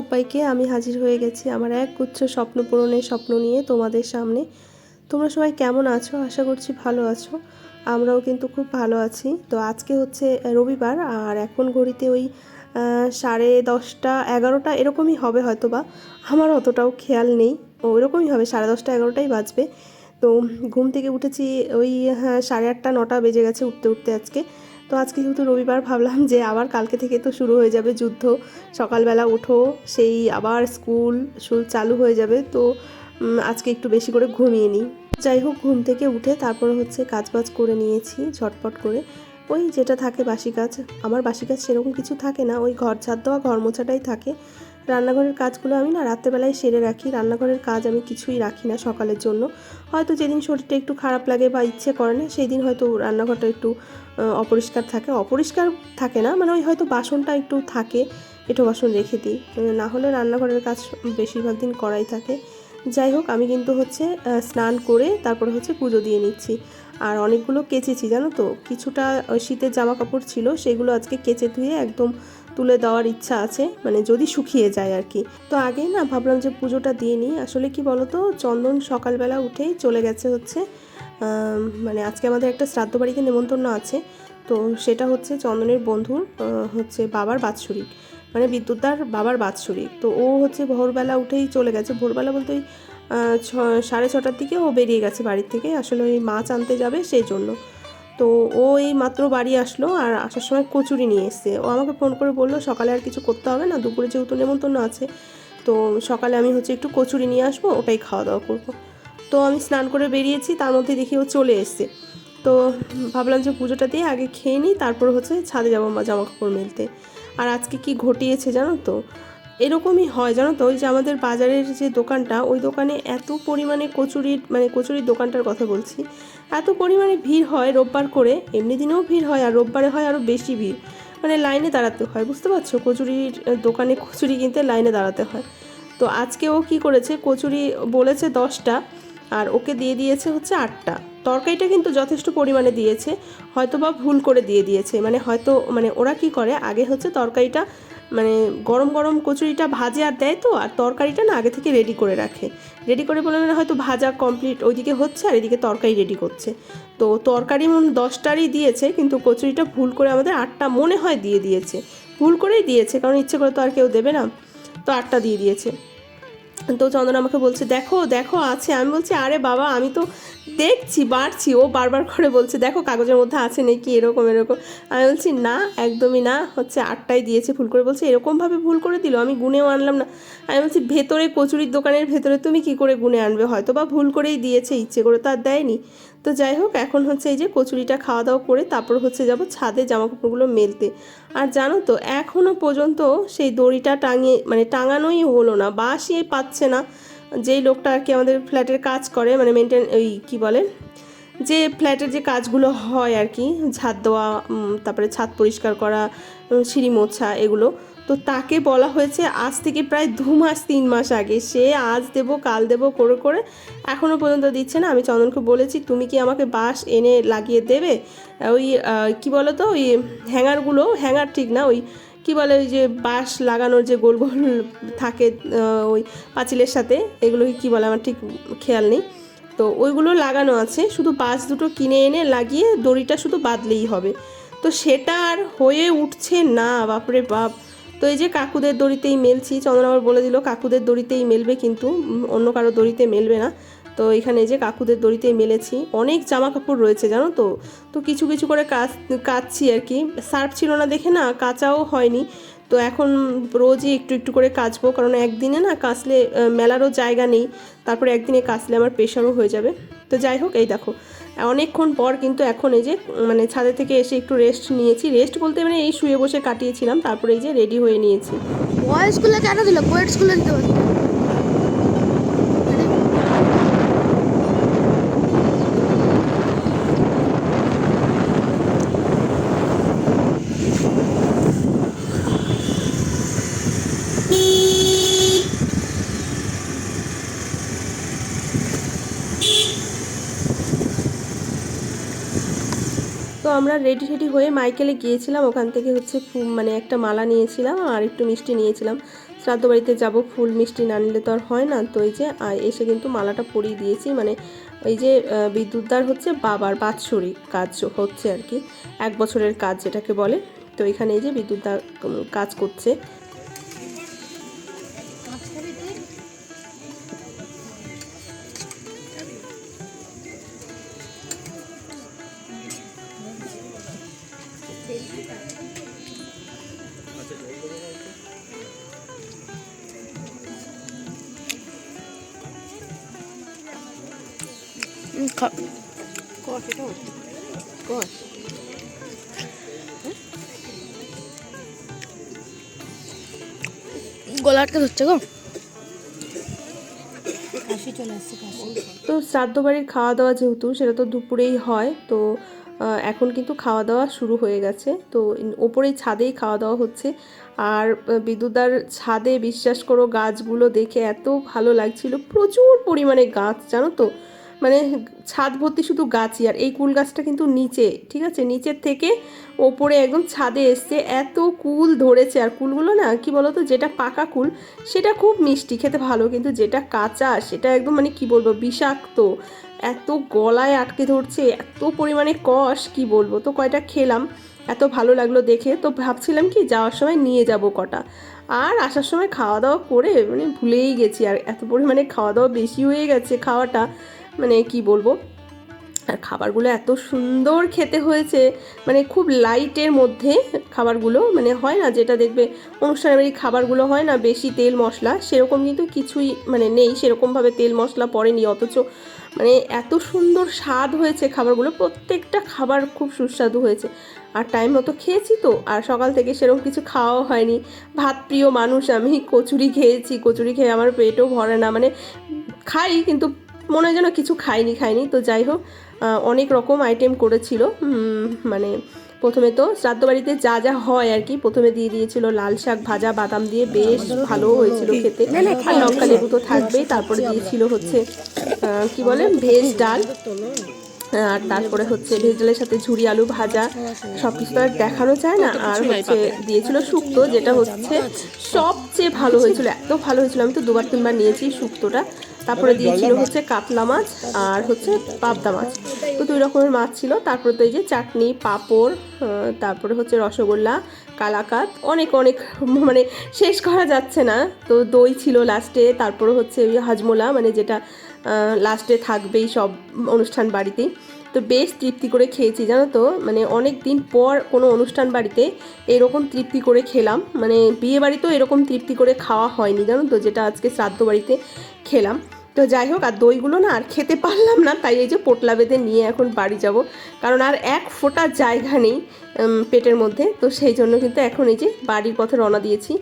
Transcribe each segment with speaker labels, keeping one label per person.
Speaker 1: সবাইকে আমি হাজির হয়ে গেছি আমার এক গুচ্ছ স্বপ্ন পূরণের স্বপ্ন নিয়ে তোমাদের সামনে। তোমরা সবাই কেমন আছো? আশা করছি ভালো আছো। আমরাও কিন্তু খুব ভালো আছি। তো আজকে হচ্ছে রবিবার আর এখন ঘড়িতে ওই সাড়ে দশটা এগারোটা এরকমই হবে হয়তো বা আমার অতটাও খেয়াল নেই। ওইরকমই হবে সাড়ে দশটা এগারোটাই বাজবে। তো ঘুম থেকে উঠেছি ওই হ্যাঁ, সাড়ে আটটা নটা বেজে গেছে উঠতে উঠতে আজকে। তো আজকে যেহেতু রবিবার, ভাবলাম যে আবার কালকে থেকে তো শুরু হয়ে যাবে যুদ্ধ। সকালবেলা উঠো, সেই আবার স্কুল স্কুল চালু হয়ে যাবে। তো আজকে একটু বেশি করে ঘুমিয়ে নিই। যাই হোক, ঘুম থেকে উঠে তারপর হচ্ছে কাজ বাজ করে নিয়েছি, ঝটপট করে। ওই যেটা থাকে বাসি কাজ, আমার বাসি কাজ সেরকম কিছু থাকে না। ওই ঘর ছাদ দেওয়া, ঘর মোছাটাই থাকে। রান্নাঘরের কাজগুলো আমি না রাত্রেবেলায় সেরে রাখি। রান্নাঘরের কাজ আমি কিছুই রাখি না সকালের জন্য। হয়তো যেদিন শরীরটা একটু খারাপ লাগে বা ইচ্ছে করে না সেই দিন হয়তো রান্নাঘরটা একটু অপরিষ্কার থাকে। অপরিষ্কার থাকে না মানে ওই হয়তো বাসনটা একটু থাকে এঁটো বাসন রেখে দিই। না হলে রান্নাঘরের কাজ বেশিরভাগ দিন করাই থাকে। যাই হোক, আমি কিন্তু হচ্ছে স্নান করে তারপরে হচ্ছে পুজো দিয়ে নিচ্ছি। আর অনেকগুলো কেচেছি, জানো তো? কিছুটা শীতের জামা কাপড় ছিল, সেগুলো আজকে কেচে ধুয়ে একদম তুলে দেওয়ার ইচ্ছা আছে মানে যদি শুকিয়ে যায় আর কি। তো আগে না ভাবলাম যে পুজোটা দিয়ে নিই। আসলে কি বলতো, চন্দন সকালবেলা উঠেই চলে গেছে হচ্ছে মানে আজকে আমাদের একটা শ্রাদ্ধ বাড়িতে নেমন্তন্ন আছে। তো সেটা হচ্ছে চন্দনের বন্ধুর হচ্ছে বাবার বাৎসরিক মানে বিদ্যুৎদার বাবার বাৎসরিক। তো ও হচ্ছে ভোরবেলা উঠেই চলে গেছে। ভোরবেলা বলতে ওই ছ, সাড়ে ছটার দিকে ও বেরিয়ে গেছে বাড়ির থেকে। আসলে ওই মাছ আনতে যাবে সেই জন্য। তো ও এই মাত্র বাড়ি আসলো আর আসার সময় কচুরি নিয়ে এসছে। ও আমাকে ফোন করে বলল, সকালে আর কিছু করতে হবে না, দুপুরে যেহেতু নেমন্তন্ন আছে, তো সকালে আমি হচ্ছে একটু কচুরি নিয়ে আসব, ওটাই খাওয়া দাওয়া করব। তো আমি স্নান করে বেরিয়েছি, তার মধ্যে দেখি ও চলে এসছে। তো ভাবলাম যে পুজোটা দিয়ে আগে খেয়ে নিই, তারপর হচ্ছে ছাদে যাব জামা কাপড় মেলতে। আর আজকে কি ঘটিয়েছে জানো তো? এরকমই হয়, জানো তো? ওই যে আমাদের বাজারের যে দোকানটা, ওই দোকানে এত পরিমাণে কচুরির মানে কচুরির দোকানটার কথা বলছি। এত পরিমাণে ভিড় হয় রোববার করে, এমনি দিনেও ভিড় হয় আর রোববারে হয় আরও বেশি ভিড়। মানে লাইনে দাঁড়াতে হয়, বুঝতে পারছ? কচুরির দোকানে কচুরি কিনতে লাইনে দাঁড়াতে হয়। তো আজকে ও কি করেছে? কচুরি বলেছে দশটা আর ওকে দিয়ে দিয়েছে হচ্ছে আটটা। তরকারিটা কিন্তু যথেষ্ট পরিমাণে দিয়েছে হয়তো বা ভুল করে দিয়ে দিয়েছে। মানে হয়তো মানে ওরা কি করে? আগে হচ্ছে তরকারিটা মানে গরম গরম কচুরিটা ভাজে আর দেয় তো, আর তরকারিটা না আগে থেকে রেডি করে রাখে। রেডি করে বলে মানে হয়তো ভাজা কমপ্লিট ওইদিকে হচ্ছে আর এদিকে তরকারি রেডি করছে। তো তরকারি মন দশটারই দিয়েছে, কিন্তু কচুরিটা ভুল করে আমাদের আটটা মনে হয় দিয়ে দিয়েছে। ভুল করেই দিয়েছে, কারণ ইচ্ছে করে তো আর কেউ দেবে না। তো আটটা দিয়ে দিয়েছে। তো চন্দন আমাকে বলছে, দেখো দেখো, আছে। আমি বলছি, আরে বাবা, আমি তো দেখছি, বাড়ছি। ও বারবার করে বলছে, দেখো, কাগজের মধ্যে আছে নাকি? এরকম এরকম। আমি বলছি, না, একদমই না। হচ্ছে আটটাই দিয়েছে, ভুল করে বলছে, এরকমভাবে ভুল করে দিল, আমি গুনেও আনলাম না। আমি বলছি, ভেতরে কচুরির দোকানের ভেতরে তুমি কি করে গুনে আনবে? হয়তো বা ভুল করেই দিয়েছে, ইচ্ছে করে তো আর দেয়নি। তো যাই হোক, এখন হচ্ছে এই যে কচুরিটা খাওয়া দাওয়া করে তারপর হচ্ছে যাব ছাদে জামা কাপড়গুলো মেলতে। আর জানো তো এখনও পর্যন্ত সেই দড়িটা টাঙিয়ে মানে টাঙানোই হলো না বাসই পাচ্ছে না। যেই লোকটা আর কি আমাদের ফ্ল্যাটের কাজ করে মানে মেনটেন ওই কী বলে, যে ফ্ল্যাটের যে কাজগুলো হয় আর কি ছাদ দেওয়া তারপরে ছাদ পরিষ্কার করা, সিঁড়ি মোছা, এগুলো তো তাকে বলা হয়েছে আজ থেকে প্রায় দু মাস, তিন মাস আগে। সে আজ দেবো, কাল দেবো করে করে এখনও পর্যন্ত দিচ্ছে না। আমি চন্দনকে বলেছি, তুমি কি আমাকে বাঁশ এনে লাগিয়ে দেবে? ওই কি বলো তো ওই হ্যাঙ্গারগুলো, হ্যাঙ্গার ঠিক না, ওই কি বলে, ওই যে বাঁশ লাগানোর যে গোল গোল থাকে ওই পাঁচিলের সাথে এগুলোকে কি বলে আমার ঠিক খেয়াল নেই। তো ওইগুলো লাগানো আছে, শুধু বাঁশ দুটো কিনে এনে লাগিয়ে দড়িটা শুধু বাঁধলেই হবে। তো সেটা আর হয়ে উঠছে না, বাপরে বাপ। তো এই যে কাকুদের দড়িতেই মেলছি, চন্দন আবার বলে দিল কাকুদের দড়িতেই মেলবে কিন্তু অন্য কারও দড়িতে মেলবে না। তো এখানে যে কাকুদের দড়িতেই মেলেছি। অনেক জামা কাপড় রয়েছে, জানো তো? তো কিছু কিছু করে কাচ, কাচছি আর কি। সার্ফ ছিল না দেখে না, কাচাও হয়নি। তো এখন রোজই একটু একটু করে কাচবো, কারণ একদিনে না কাচলে মেলারও জায়গা নেই। তারপরে একদিনে কাচলে আমার প্রেশারও হয়ে যাবে। তো যাই হোক, এই দেখো। অনেকক্ষণ পর কিন্তু এখন এই যে মানে ছাদে থেকে এসে একটু রেস্ট নিয়েছি। রেস্ট বলতে মানে এই শুয়ে বসে কাটিয়েছিলাম, তারপরে এই যে রেডি হয়ে নিয়েছি।
Speaker 2: বয়েসগুলো কেন দিল? বয়েড স্কুলে দিতে
Speaker 1: আমরা রেডি রেডি হয়ে মাইকেলে গিয়েছিলাম। ওখান থেকে হচ্ছে মানে একটা মালা নিয়েছিলাম আর একটু মিষ্টি নিয়েছিলাম। শ্রাদ্ধ বাড়িতে যাব, ফুল মিষ্টি না নিলে তো আর হয় না। তো এই যে এসে কিন্তু মালাটা পরিয়ে দিয়েছি। মানে এই যে বিদ্যুৎদার হচ্ছে বাবার বাৎসরিক কাজ হচ্ছে আর কি। এক বছরের কাজ যেটাকে বলে। তো এখানে এই যে বিদ্যুৎদার কাজ করছে।
Speaker 2: গলা আটকে ধরছে গো।
Speaker 1: তো শ্রাদ্ধ বাড়ির খাওয়া দাওয়া যেহেতু সেটা তো দুপুরেই হয় তো এখন কিন্তু খাওয়া দাওয়া শুরু হয়ে গেছে। তো ওপরেই ছাদেই খাওয়া দাওয়া হচ্ছে। আর আহ, বিদ্যুৎদার ছাদে বিশ্বাস করো গাছগুলো দেখে এত ভালো লাগছিল। প্রচুর পরিমাণে গাছ জানো তো? মানে ছাদ ভর্তি শুধু গাছই, আর এই কুল গাছটা কিন্তু নিচে, ঠিক আছে? নিচের থেকে ওপরে একদম ছাদে এসছে, এত কুল ধরেছে। আর কুলগুলো না, কি বলতো, যেটা পাকা কুল, সেটা খুব মিষ্টি, খেতে ভালো, কিন্তু যেটা কাঁচা, সেটা একদম মানে কি বলব, বিষাক্ত, এত গলায় আটকে ধরছে, এত পরিমাণে কষ, কি বলব? তো কয়টা খেলাম, এত ভালো লাগল দেখে। তো ভাবছিলাম কি, যাওয়ার সময় নিয়ে যাব কটা। আর আসার সময় খাওয়া দাওয়া করে মানে ভুলেই গেছি, আর এত পরিমাণে খাওয়া দাওয়া বেশি হয়ে গেছে খাওয়াটা। মানে কি বলব? আর খাবারগুলো এত সুন্দর খেতে হয়েছে মানে খুব লাইটের মধ্যে খাবারগুলো মানে হয় না যেটা দেখবে অনুষ্ঠানের বাড়ির খাবারগুলো হয় না বেশি তেল মশলা, সেরকম কিন্তু কিছুই মানে নেই, সেরকমভাবে তেল মশলা পড়েনি, অথচ মানে এত সুন্দর স্বাদ হয়েছে খাবারগুলো, প্রত্যেকটা খাবার খুব সুস্বাদু হয়েছে। আর টাইম মতো খেয়েছি তো, আর সকাল থেকে সেরকম কিছু খাওয়াও হয়নি। ভাত প্রিয় মানুষ আমি, কচুরি খেয়েছি, কচুরি খেয়ে আমার পেটও ভরে না মানে খাই কিন্তু মনে হয় যেন কিছু খাইনি খাইনি। তো যাই হোক অনেক রকম আইটেম করেছিল। মানে প্রথমে তো শ্রাদ্ধ বাড়িতে যা যা হয় আর কি প্রথমে দিয়ে দিয়েছিল লাল শাক ভাজা বাদাম দিয়ে বেশ ভালো হয়েছিল খেতে। আর লঙ্কা লেবু তো থাকবেই। তারপরে দিয়েছিল হচ্ছে কি বলে ভেজ ডাল। আর তারপরে হচ্ছে ভেজ ডালের সাথে ঝুরি আলু ভাজা সব কিছু তো আর দেখানো যায় না। আর হচ্ছে দিয়েছিল শুক্তো যেটা হচ্ছে সবচেয়ে ভালো হয়েছিল এত ভালো হয়েছিল। আমি তো দুবার তিনবার নিয়েছি শুক্তোটা তারপরে দিয়েছিল হচ্ছে কাতলা মাছ আর হচ্ছে পাবদা মাছ। তো দুই রকমের মাছ ছিল তারপরে তো এই যে চাটনি পাঁপড় তারপরে হচ্ছে রসগোল্লা কালাকাত অনেক অনেক মানে শেষ করা যাচ্ছে না। তো দই ছিল লাস্টে তারপরে হচ্ছে ওই হাজমোলা মানে যেটা লাস্টে থাকবেই সব অনুষ্ঠান বাড়িতেই। তো বেশ তৃপ্তি করে খেয়েছি জানো তো? মানে অনেক দিন পর কোনো অনুষ্ঠান বাড়িতে এরকম তৃপ্তি করে খেলাম। মানে বিয়ে বাড়িতেও এরকম তৃপ্তি করে খাওয়া হয়নি জানো তো? যেটা আজকে শ্রাদ্ধ বাড়িতে খেলাম। তো যাই হোক, আর দইগুলো না আর খেতে পারলাম না, তাই এই যে পোটলা বেঁধে নিয়ে এখন বাড়ি যাব। কারণ আর এক ফোঁটা জায়গা নেই পেটের মধ্যে, তো সেই জন্য কিন্তু এখন এই যে বাড়ির পথে রওনা দিয়েছি।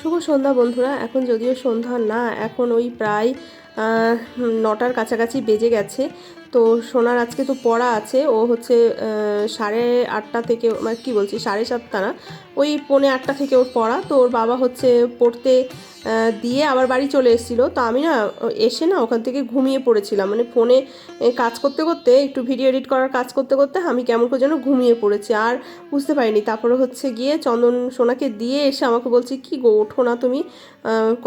Speaker 1: শুভ সন্ধ্যা বন্ধুরা, এখন যদিও সন্ধ্যা না, এখন ওই প্রায় নটার কাছাকাছি বেজে গেছে। তো সোনার আজকে তো পড়া আছে, ও হচ্ছে সাড়ে আটটা থেকে মানে কী বলছি, সাড়ে সাতটা না, ওই পৌনে আটটা থেকে ওর পড়া, তো ওর বাবা হচ্ছে পড়তে দিয়ে আবার বাড়ি চলে এসেছিল। তো আমি না, এসে না ওখান থেকে ঘুমিয়ে পড়েছিলাম। মানে ফোনে কাজ করতে করতে, একটু ভিডিও এডিট করার কাজ করতে করতে আমি কেমন করে যেন ঘুমিয়ে পড়েছি। আর বুঝতে পারিনি। তারপরে হচ্ছে গিয়ে চন্দন সোনাকে দিয়ে এসে আমাকে বলছে, কি গো, ওঠো না তুমি।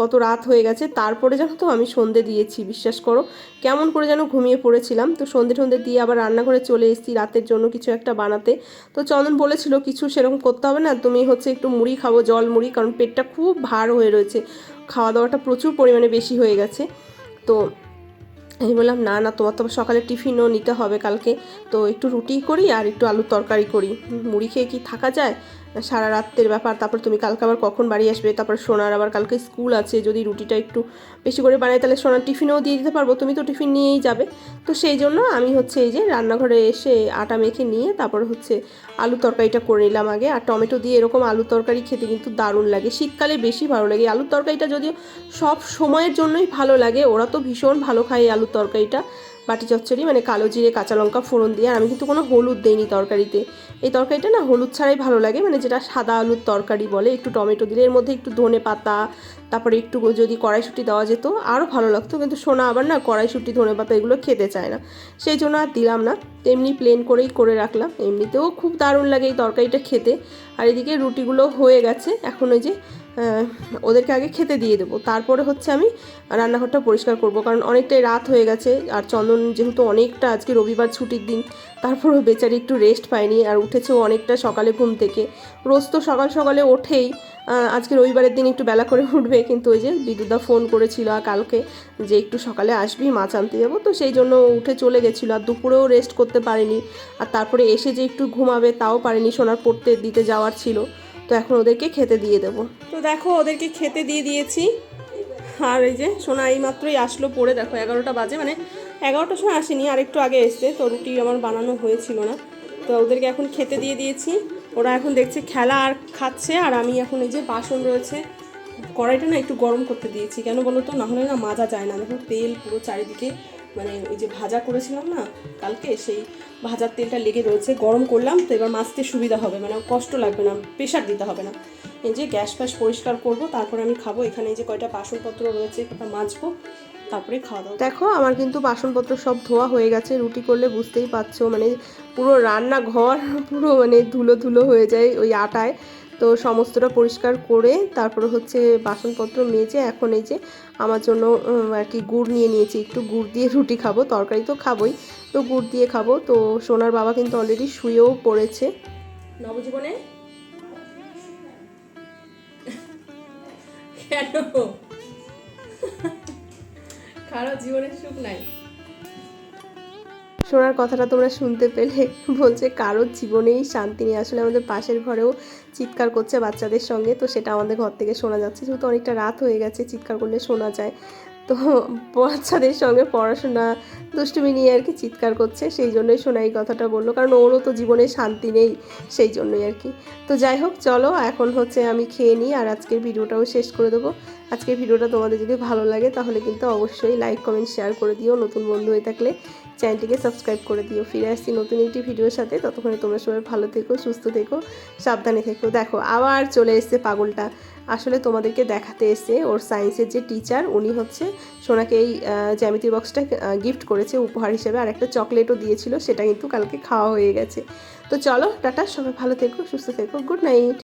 Speaker 1: কত রাত হয়ে গেছে। তারপরে জানো তো আমি সন্ধে দিয়েছি, বিশ্বাস করো। কেমন করে যেন ঘুমিয়ে পড়েছিলাম। তো সন্ধে সন্ধে দিয়ে আবার রান্নাঘরে চলে এসেছি রাতের জন্য কিছু একটা বানাতে। তো চন্দন বলেছিল, কিছু সেরকম করতে হবে না। তুমি হচ্ছে একটু মুড়ি খাব, জল মুড়ি। কারণ পেটটা খুব ভার হয়ে রয়েছে। খাওয়া দাওয়াটা প্রচুর পরিমাণে বেশি হয়ে গেছে। তো আমি বললাম, না না, তোমার তো সকালে টিফিনও নিতে হবে কালকে। তো একটু রুটি করি আর একটু আলুর তরকারি করি। মুড়ি খেয়ে কি থাকা যায়? সারা রাত্রের ব্যাপার। তারপর তুমি কালকে আবার কখন বাড়ি আসবে? তারপর সোনার আবার কালকে স্কুল আছে। যদি রুটিটা একটু বেশি করে বানাই, তাহলে সোনার টিফিনেও দিয়ে দিতে পারব। তুমি তো টিফিন নিয়েই যাবে। তো সেই জন্য আমি হচ্ছে এই যে রান্নাঘরে এসে আটা মেখে নিয়ে তারপর হচ্ছে আলু তরকারিটা করে নিলাম আগে। আর টমেটো দিয়ে এরকম আলু তরকারি খেতে কিন্তু দারুণ লাগে। শীতকালে বেশি ভালো লাগে। আলুর তরকারিটা যদিও সব সময়ের জন্যই ভালো লাগে, ওরা তো ভীষণ ভালো খায় আলুর তরকারিটা, বাটি চচ্চড়ি মানে কালো জিরে, কাঁচা লঙ্কা, ফোড়ন দিয়ে। আর আমি কিন্তু কোনো হলুদ দিইনি তরকারিতে। এই তরকারিটা না হলুদ ছাড়াই ভালো লাগে মানে যেটা সাদা আলুর তরকারি বলে, একটু টমেটো দিলে। এর মধ্যে একটু ধনে পাতা, তারপরে একটু যদি কড়াইশুঁটি দেওয়া যেত, আরও ভালো লাগতো। কিন্তু সোনা আবার না কড়াইশুঁটি, ধনে পাতা এগুলো খেতে চায় না। সেই জন্য আর দিলাম না। এমনি প্লেন করেই করে রাখলাম। এমনিতেও খুব দারুণ লাগে এই তরকারিটা খেতে। আর এদিকে রুটিগুলো হয়ে গেছে। এখন ওই যে ওদেরকে আগে খেতে দিয়ে দেবো। তারপরে হচ্ছে আমি রান্নাঘরটা পরিষ্কার করব। কারণ অনেকটাই রাত হয়ে গেছে আর চন্দন যেহেতু অনেকটা আজকে রবিবার ছুটির দিন, তারপরেও বেচারি একটু রেস্ট পায়নি আর উঠেছেও অনেকটা সকালে ঘুম থেকে। রোজ তো সকাল সকালে ওঠেই আজকে রবিবারের দিন একটু বেলা করে উঠবে। কিন্তু ওই যে বিদ্যুৎদা ফোন করেছিল আর কালকে যে একটু সকালে আসবি, মাছ আনতে যাব। তো সেই জন্য উঠে চলে গেছিল আর দুপুরেও রেস্ট করতে পারেনি। আর তারপরে এসে যে একটু ঘুমাবে তাও পারেনি, সোনার পড়তে দিতে যাওয়ার ছিল। তো এখন ওদেরকে খেতে দিয়ে দেবো। তো দেখো ওদেরকে খেতে দিয়ে দিয়েছি। আর এই যে সোনা এই মাত্রই আসলো পড়ে, দেখো এগারোটা বাজে মানে এগারোটার সময় আসেনি, আর একটু আগে এসছে, তো রুটি আমার বানানো হয়েছিল না। তো ওদেরকে এখন খেতে দিয়ে দিয়েছি। ওরা এখন দেখছে খেলা আর খাচ্ছে, আর আমি এখন এই যে বাসন রয়েছে, কড়াইটা না একটু গরম করতে দিয়েছি। কেন বলো তো? না হলে না মাজা যায় না। দেখো তেল পুরো চারিদিকে মানে ওই যে ভাজা করেছিলাম না কালকে, সেই ভাজার তেলটা লেগে রয়েছে, গরম করলাম, তো এবার মাজতে সুবিধা হবে মানে কষ্ট লাগবে না প্রেশার দিতে হবে না। এই যে গ্যাস ফ্যাস পরিষ্কার করব, তারপরে আমি খাব, এখানে এই যে কয়টা বাসনপত্র রয়েছে ওটা মাজবো, তারপরে খাওয়া দাওয়া দেখো, আমার কিন্তু বাসনপত্র সব ধোয়া হয়ে গেছে, রুটি করলে বুঝতেই পারছ মানে পুরো রান্নাঘর পুরো মানে ধুলো ধুলো হয়ে যায় ওই আটায়। তো সমস্তটা পরিষ্কার করে তারপরে হচ্ছে বাসনপত্র মেজে এখন এই যে আমার জন্য আর কি গুড় নিয়ে নিয়েছি। একটু গুড় দিয়ে রুটি খাব, তরকারি তো খাবোই। তো গুড় দিয়ে খাব। তো সোনার বাবা কিন্তু অলরেডি শুয়েও পড়েছে। নবজীবনে? কারও সুখ নাই। সোনার কথাটা তোমরা শুনতে পেলে। বলছে, কারোর জীবনেই শান্তি নেই। আসলে আমাদের পাশের ঘরেও চিৎকার করছে বাচ্চাদের সঙ্গে। তো সেটা আমাদের ঘর থেকে শোনা যাচ্ছে। যেহেতু অনেকটা রাত হয়ে গেছে, চিৎকার করলে শোনা যায়। তো বাচ্চাদের সঙ্গে পড়াশোনা, দুষ্টুমি নিয়ে আর কি চিৎকার করছে। সেই জন্যই শোনা এই কথাটা বলল। কারণ ওরও তো জীবনে শান্তি নেই সেই জন্যই আর কি। তো যাই হোক, চলো, এখন হচ্ছে আমি খেয়ে নিই আর আজকের ভিডিওটাও শেষ করে দেবো। আজকের ভিডিওটা তোমাদের যদি ভালো লাগে, তাহলে কিন্তু অবশ্যই লাইক কমেন্ট শেয়ার করে দিও। নতুন বন্ধু হয়ে থাকলে চ্যানেলটিকে সাবস্ক্রাইব করে দিও। ফিরে আসছি নতুন একটি ভিডিওর সাথে। ততক্ষণে তোমরা সবাই ভালো থেকো, সুস্থ থেকো, সাবধানে থেকো। দেখো, আবার চলে এসছে পাগলটা। আসলে তোমাদেরকে দেখাতে এসে ওর সায়েন্সের যে টিচার উনি হচ্ছে সোনাকে এই জ্যামিতি বক্সটা গিফট করেছে উপহার হিসেবে। আর একটা চকলেটও দিয়েছিল, সেটা কিন্তু কালকে খাওয়া হয়ে গেছে। তো চলো, টাটা, সবাই ভালো থেকো, সুস্থ থেকো গুড নাইট